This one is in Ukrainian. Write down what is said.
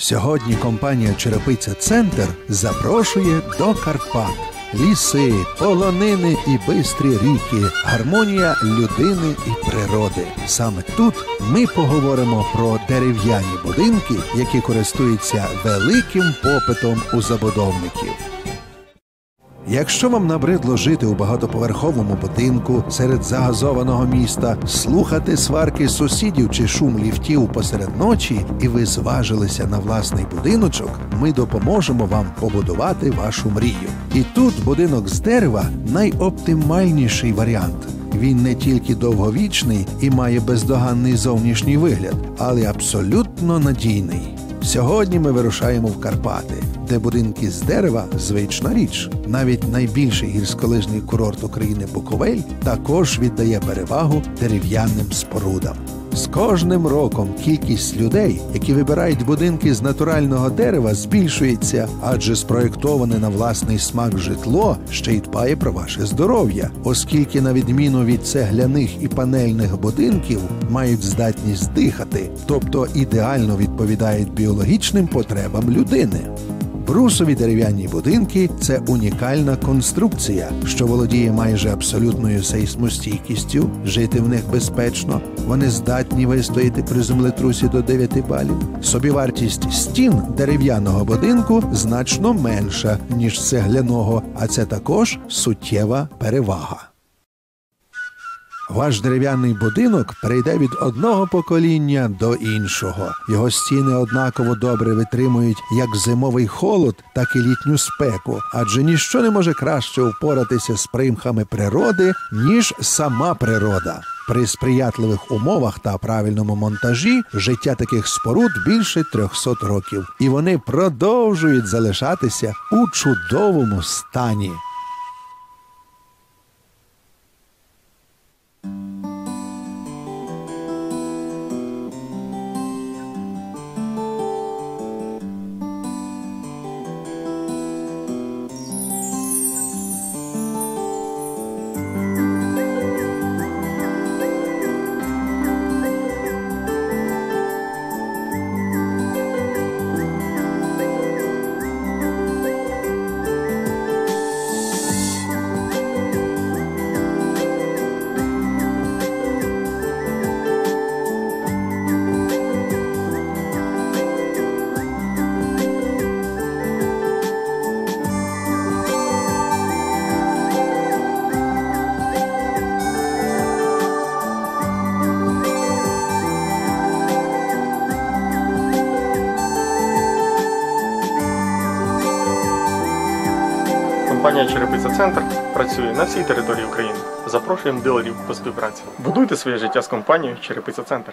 Сьогодні компанія Черепиця Центр запрошує до Карпат. Ліси, полонини і бистрі ріки, гармонія людини і природи. Саме тут ми поговоримо про дерев'яні будинки, які користуються великим попитом у забудовників. Якщо вам набридло жити у багатоповерховому будинку серед загазованого міста, слухати сварки сусідів чи шум ліфтів посеред ночі, і ви зважилися на власний будиночок, ми допоможемо вам побудувати вашу мрію. І тут будинок з дерева найоптимальніший варіант. Він не тільки довговічний і має бездоганний зовнішній вигляд, але абсолютно надійний. Сьогодні ми вирушаємо в Карпати, де будинки з дерева звична річ. Навіть найбільший гірськолижний курорт України Буковель також віддає перевагу дерев'яним спорудам. З кожним роком кількість людей, які вибирають будинки з натурального дерева, збільшується, адже спроєктоване на власний смак житло ще й дбає про ваше здоров'я, оскільки, на відміну від цегляних і панельних будинків, мають здатність дихати, тобто ідеально відповідають біологічним потребам людини. Брусові дерев'яні будинки це унікальна конструкція, що володіє майже абсолютною сейсмостійкістю, жити в них безпечно. Вони здатні вистояти при землетрусі до 9 балів. Собівартість стін дерев'яного будинку значно менша ніж цегляного, а це також суттєва перевага. Ваш дерев'яний будинок перейде від одного покоління до іншого. Його стіни однаково добре витримують як зимовий холод, так і літню спеку, адже ніщо не може краще впоратися з примхами природи, ніж сама природа. При сприятливих умовах та правильному монтажі життя таких споруд більше 300 років, і вони продовжують залишатися у чудовому стані. Компанія Черепиця Центр працює на всій території України. Запрошуємо дилерів по співпраці. Будуйте своє життя з компанією Черепиця Центр.